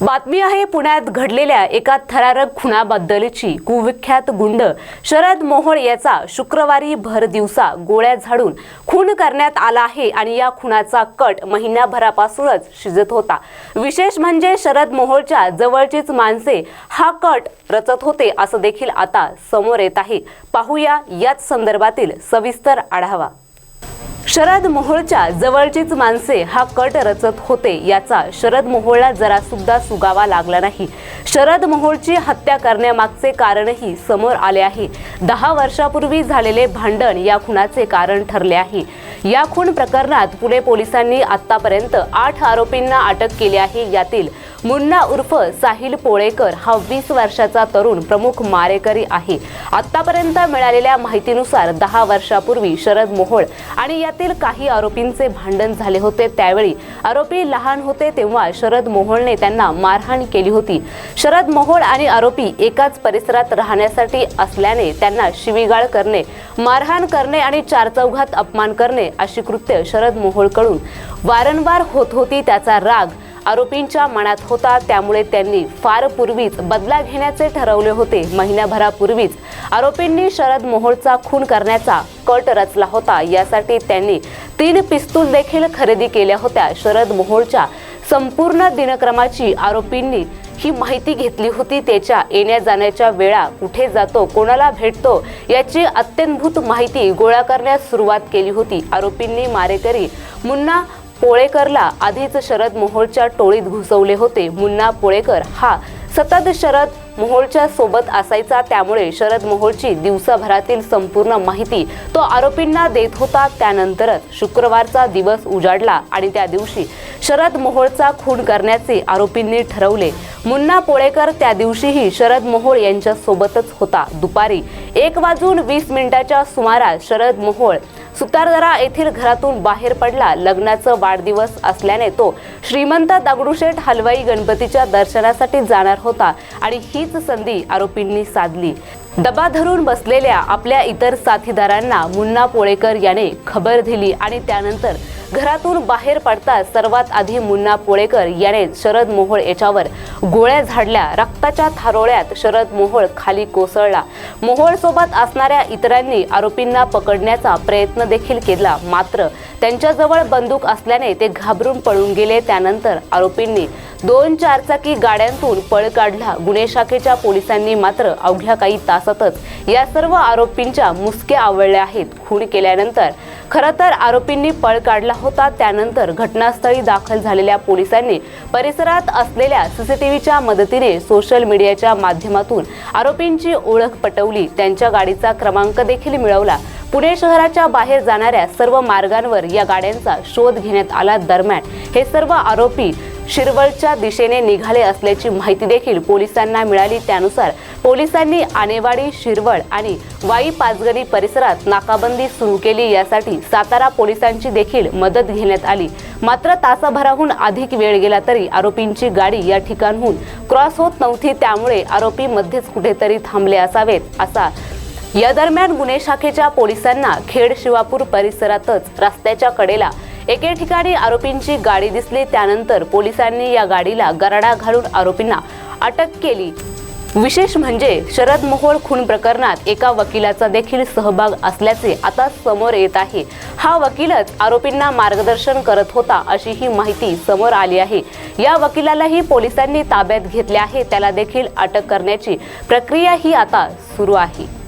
बातमी आहे पुण्यात घडलेल्या एका थरारक खुणाबद्दलची कुविख्यात गुंड. शरद मोहोळ याचा शुक्रवारी भर दिवसा गोळ्या झाडून खून करण्यात आला आहे आणि या खुनाचा कट महिन्याभरापासूनच शिजत होता. विशेष म्हणजे शरद मोहोळच्या जवळचीच माणसे हा कट रचत होते असं देखील आता समोर येत आहे. पाहूया याच संदर्भातील सविस्तर आढावा. शरद मोहोळच्या जवळचीच माणसे हा कट रचत होते याचा शरद मोहोळला जरा सुद्धा सुगावा लागला नाही. शरद मोहोळची हत्या करण्यामागचे कारणही समोर आले आहे. दहा वर्षापूर्वी झालेले भांडण या खुनाचे कारण ठरले आहे. या खून प्रकरणात पुणे पोलिसांनी आतापर्यंत आठ आरोपींना अटक केली आहे. यातील मुन्ना उर्फ साहिल पोळेकर हा वीस वर्षाचा तरुण प्रमुख मारेकरी आहे. आतापर्यंत मिळालेल्या माहितीनुसार दहा वर्षापूर्वी शरद मोहोळ आणि यातील काही आरोपींचे भांडण झाले होते. त्यावेळी आरोपी लहान होते तेव्हा शरद मोहोळने त्यांना मारहाण केली होती. शरद मोहोळ आणि आरोपी एकाच परिसरात राहण्यासाठी असल्याने त्यांना शिवीगाळ करणे मारहाण करणे आणि चारचौघात अपमान करणे अशी कृत्य शरद मोहोळकडून वारंवार होत होती. त्याचा राग आरोपींच्या मनात होता त्यामुळे त्यांनी फार पूर्वीच बदला घेण्याचे ठरवले होते. महिन्याभरापूर्वीच आरोपींनी शरद मोहोळचा खून करण्याचा कट रचला होता. यासाठी त्यांनी तीन पिस्तूल देखील खरेदी केल्या होत्या. शरद मोहोळच्या संपूर्ण दिनक्रमाची आरोपींनी ही माहिती घेतली होती. त्याच्या येण्या जाण्याच्या वेळा कुठे जातो कोणाला भेटतो याची अत्यंभूत माहिती गोळा करण्यास सुरुवात केली होती. आरोपींनी मारेकरी मुन्ना पोळेकरला आधीच शरद मोहोळच्या टोळीत घुसवले होते. मुन्ना पोळेकर हा सतत शरद मोहोळच्या सोबत असायचा. त्यामुळे शरद मोहोळची दिवसाभरातील संपूर्ण माहिती तो आरोपींना देत होता. त्यानंतरच शुक्रवारचा दिवस उजाडला आणि त्या दिवशी शरद मोहोळचा खून करण्याचे आरोपींनी ठरवले. मुन्ना पोळेकर त्या दिवशीही शरद मोहोळ यांच्या सोबतच होता. दुपारी एक वाजून वीस मिनिटाच्या सुमारास शरद मोहोळ सुतारदरा येथील घरातून बाहेर पडला. लग्नाचं वाढदिवस असल्याने तो श्रीमंत दगडूशेठ हलवाई गणपतीच्या दर्शनासाठी जाणार होता आणि हीच संधी आरोपींनी साधली. दबा धरून बसलेल्या आपल्या इतर साथीदारांना मुन्ना पोळेकर याने खबर दिली आणि त्यानंतर घरातून बाहेर पडताच सर्वात आधी मुन्ना पोळेकर याने शरद मोहोळ याच्यावर गोळ्या झाडल्या. रक्ताच्या थारोळ्यात शरद मोहोळ खाली कोसळला. मोहोळ सोबत असणाऱ्या इतरांनी आरोपींना पकडण्याचा प्रयत्न देखील केला. मात्र त्यांच्याजवळ बंदूक असल्याने ते घाबरून पळून गेले. त्यानंतर आरोपींनी दोन चारचाकी गाड्यांतून पळ काढला. गुन्हे शाखेच्या पोलिसांनी मात्र अवघ्या काही तासातच या सर्व आरोपींच्या मुसक्या आवळल्या आहेत. खून केल्यानंतर खरं तर आरोपींनी पळ काढला होता. त्यानंतर घटनास्थळी दाखल झालेल्या पोलिसांनी परिसरात असलेल्या सीसीटीव्हीच्या मदतीने सोशल मीडियाच्या माध्यमातून आरोपींची ओळख पटवली. त्यांच्या गाडीचा क्रमांक देखील मिळवला. पुणे शहराच्या बाहेर जाणाऱ्या सर्व मार्गांवर या गाड्यांचा शोध घेण्यात आला. दरम्यान हे सर्व आरोपी शिरवळच्या दिशेने निघाले असल्याची माहिती देखील पोलिसांना मिळाली. त्यानुसार पोलिसांनी आणेवाडी शिरवळ आणि वाई पाचगणी परिसरात नाकाबंदी सुरू केली. यासाठी सातारा पोलिसांची देखील मदत घेण्यात आली. मात्र तासाभराहून अधिक वेळ गेला तरी आरोपींची गाडी या ठिकाणहून क्रॉस होत नव्हती. त्यामुळे आरोपी मध्येच कुठेतरी थांबले असावेत असा या दरम्यान गुन्हे शाखेच्या पोलिसांना खेड शिवापूर परिसरातच रस्त्याच्या कडेला एके ठिकाणी आरोपींची गाडी दिसली. त्यानंतर पोलिसांनी या गाडीला गराडा घालून आरोपींना अटक केली. विशेष म्हणजे शरद मोहोळ खून प्रकरणात एका वकिलाचा देखील सहभाग असल्याचे आता समोर येत आहे. हा वकीलच आरोपींना मार्गदर्शन करत होता अशी ही माहिती समोर आली आहे. या वकिलालाही पोलिसांनी ताब्यात घेतले आहे. त्याला देखील अटक करण्याची प्रक्रिया ही आता सुरू आहे.